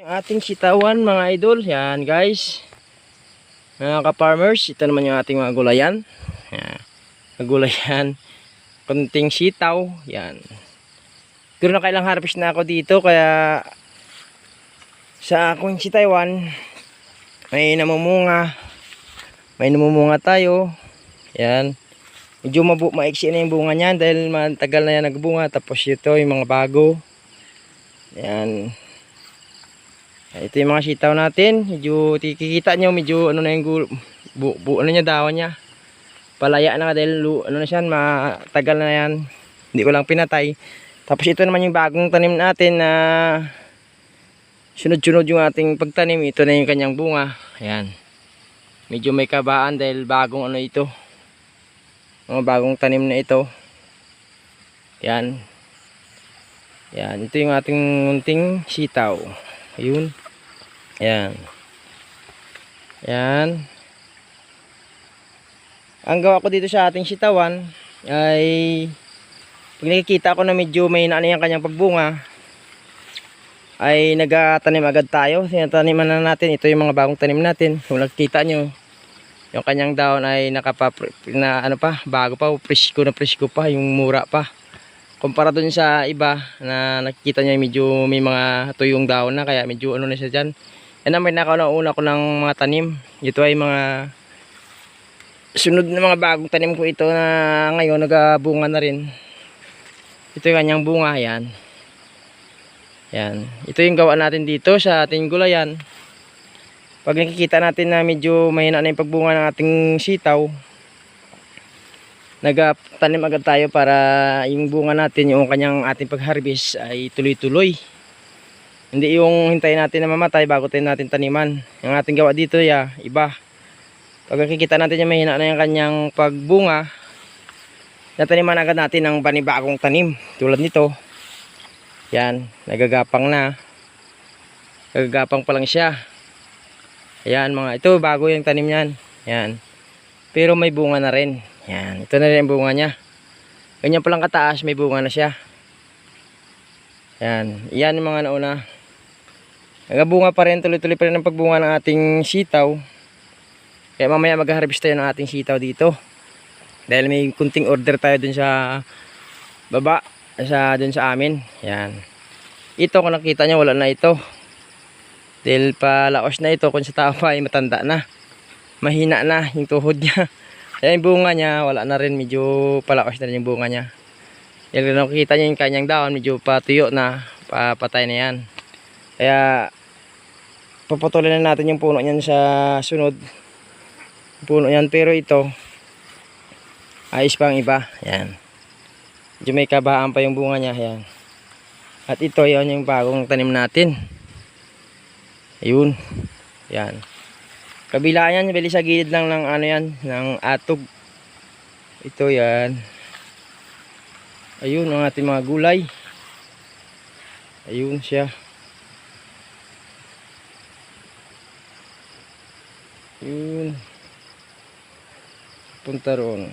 Yung ating sitawan mga idol, yan guys. Mga ka-farmers, ito naman yung ating mga gulayan. Yan. Gulayan. Kunting sitaw, yan. Pero nakailang harvest na ako dito, kaya sa akong si Taiwan, may namumunga. May namumunga tayo. Yan. Medyo mabu maiksi na yung bunga niyan dahil matagal na yan nagbunga. Tapos ito yung mga bago. Yan. Ito yung mga sitaw natin. Medyo kikita nyo, medyo ano na yung bu, bu, ano niya, dawan niya. Palaya na dahil ano na siya, matagal na yan. Hindi ko lang pinatay. Tapos ito naman yung bagong tanim natin na sunod-sunod yung ating pagtanim. Ito na yung kanyang bunga. Ayan. Medyo may kabaan dahil bagong ano ito. Mga bagong tanim na ito. Yan. Yan. Ito yung ating munting sitaw. Ayun. Yan. Yan. Ang gawa ko dito sa ating sitawan ay pag nakikita ko na medyo may na yung kanyang pagbunga ay nagatanim agad tayo. Sinataniman na natin. Ito yung mga bagong tanim natin. Kung nakikita nyo, yung kanyang daon ay nakapa na ano pa, bago pa, presko na presko pa, yung mura pa. Kumpara dun sa iba na nakikita niya medyo may mga tuyong daon na kaya medyo ano na siya dyan. Yan ang may nakauna ko ng mga tanim. Ito ay mga sunod na mga bagong tanim ko ito na ngayon nagabunga na rin. Ito yung kanyang bunga, yan. Yan. Ito yung gawa natin dito sa ating gulayan. Pag nakikita natin na medyo mahina na yung pagbunga ng ating sitaw, nagtanim agad tayo para yung bunga natin, yung kanyang ating pag-harvest ay tuloy-tuloy. Hindi yung hintayin natin na mamatay bago tayo natin taniman. Yung ating gawa dito, ya, iba. Pag nakikita natin yung mahina na yung kanyang pagbunga, nataniman agad natin ng panibagong tanim. Tulad nito. Yan, nagagapang na. Nagagapang pa lang siya. Ayan mga, ito bago yung tanim niyan. Yan. Pero may bunga na rin. Yan, ito na rin ang bunga niya. Ganyan pa lang kataas, may bunga na siya. Yan, yan yung mga nauna. Nagabunga pa rin, tuloy-tuloy pa rin ang pagbunga ng ating sitaw. Kaya mamaya mag-harvest tayo ng ating sitaw dito. Dahil may kunting order tayo dun sa baba sa dun sa amin. Yan. Ito kung nakita nyo wala na ito. Dahil palaos na ito kung sa tao pa ay matanda na. Mahina na yung tuhod niya. Kaya yung bunga niya wala na rin medyo palaos na rin yung bunga niya. Yan kung nakita nyo yung kanyang dahon medyo patuyo na papatay na yan. Kaya papatuloy na natin yung puno niyan sa sunod. Puno yan pero ito ayos pa ang iba. Yan. Medyo may kabaan pa yung bunga niya. Ayan. At ito, yan yung bagong tanim natin. Ayun. Yan. Kabila yan, bali sa gilid lang ng ano yan, ng atog. Ito yan. Ayun, ang ating mga gulay. Ayun siya. Yun. Punta roon.